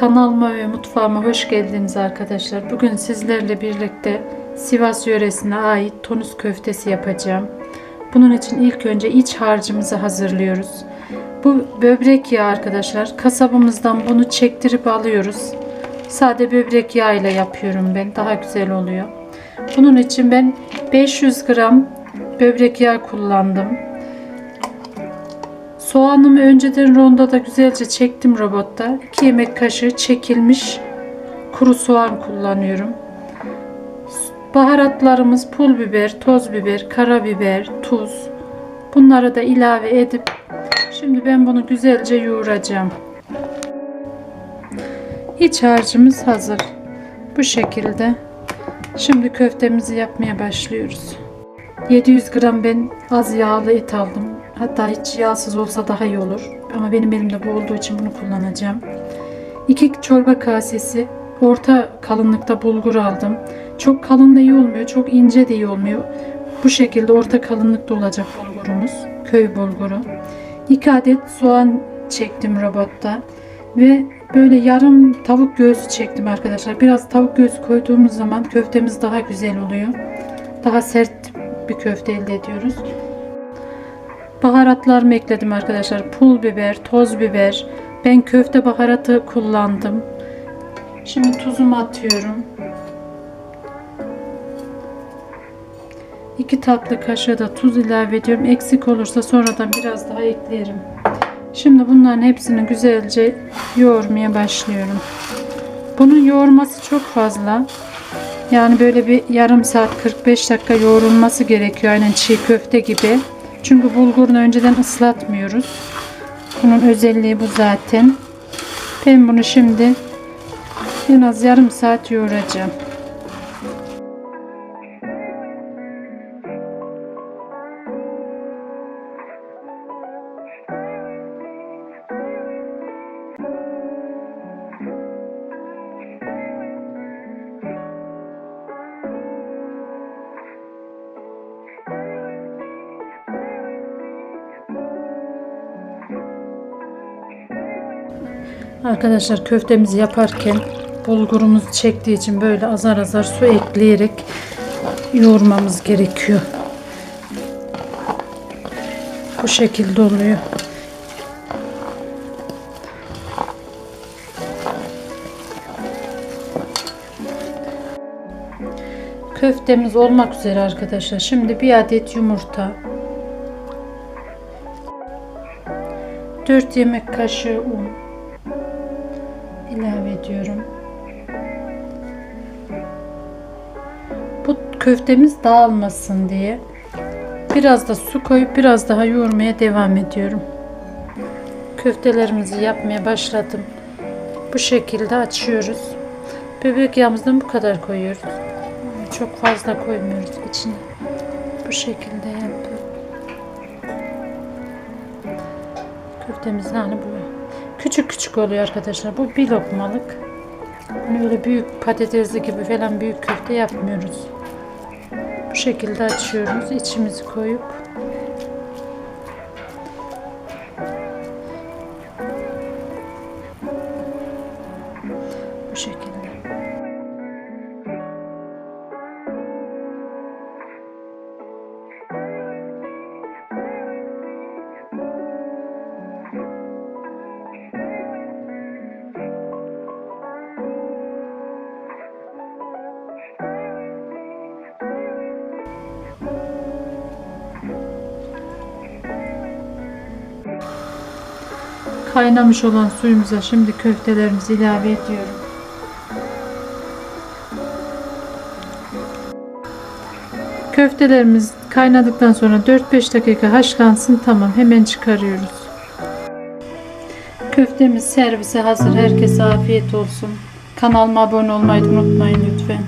Kanalıma ve mutfağıma hoş geldiniz arkadaşlar. Bugün sizlerle birlikte Sivas yöresine ait tonus köftesi yapacağım. Bunun için ilk önce iç harcımızı hazırlıyoruz. Bu böbrek yağı arkadaşlar. Kasabımızdan bunu çektirip alıyoruz. Sade böbrek yağı ile yapıyorum ben. Daha güzel oluyor. Bunun için ben 500 gram böbrek yağı kullandım. Soğanımı önceden rondoda güzelce çektim robotta. 2 yemek kaşığı çekilmiş kuru soğan kullanıyorum. Baharatlarımız pul biber, toz biber, karabiber, tuz. Bunları da ilave edip şimdi ben bunu güzelce yoğuracağım. İç harcımız hazır. Bu şekilde. Şimdi köftemizi yapmaya başlıyoruz. 700 gram ben az yağlı et aldım. Hatta hiç yağsız olsa daha iyi olur. Ama benim elimde bu olduğu için bunu kullanacağım. 2 çorba kasesi orta kalınlıkta bulgur aldım. Çok kalın da iyi olmuyor, çok ince de iyi olmuyor. Bu şekilde orta kalınlıkta olacak bulgurumuz. Köy bulguru. 2 adet soğan çektim robotta. Ve böyle yarım tavuk göğsü çektim arkadaşlar. Biraz tavuk göğsü koyduğumuz zaman köftemiz daha güzel oluyor. Daha sert bir köfte elde ediyoruz. Baharatlarımı ekledim arkadaşlar. Pul biber, toz biber. Ben köfte baharatı kullandım. Şimdi tuzumu atıyorum. 2 tatlı kaşığı da tuz ilave ediyorum. Eksik olursa sonradan biraz daha eklerim. Şimdi bunların hepsini güzelce yoğurmaya başlıyorum. Bunun yoğurması çok fazla. Yani böyle bir yarım saat 45 dakika yoğrulması gerekiyor. Aynen çiğ köfte gibi. Çünkü bulgurunu önceden ıslatmıyoruz. Bunun özelliği bu zaten. Ben bunu şimdi en az yarım saat yoğuracağım. Arkadaşlar köftemizi yaparken bulgurumuz çektiği için böyle azar azar su ekleyerek yoğurmamız gerekiyor. Bu şekilde oluyor. Köftemiz olmak üzere arkadaşlar. Şimdi bir adet yumurta. 4 yemek kaşığı un ilave ediyorum. Bu köftemiz dağılmasın diye biraz da su koyup biraz daha yoğurmaya devam ediyorum. Köftelerimizi yapmaya başladım. Bu şekilde açıyoruz. Bebek yağımızdan bu kadar koyuyoruz. Çok fazla koymuyoruz içine. Bu şekilde yapıyorum. Köftemiz hani bu. Küçük küçük oluyor arkadaşlar. Bu bir lokmalık. Hani öyle büyük patatesli gibi falan büyük köfte yapmıyoruz. Bu şekilde açıyoruz. içimizi koyup bu şekilde. Kaynamış olan suyumuza şimdi köftelerimizi ilave ediyorum. Köftelerimiz kaynadıktan sonra 4-5 dakika haşlansın tamam hemen çıkarıyoruz. Köftemiz servise hazır. Herkese afiyet olsun. Kanalıma abone olmayı unutmayın lütfen.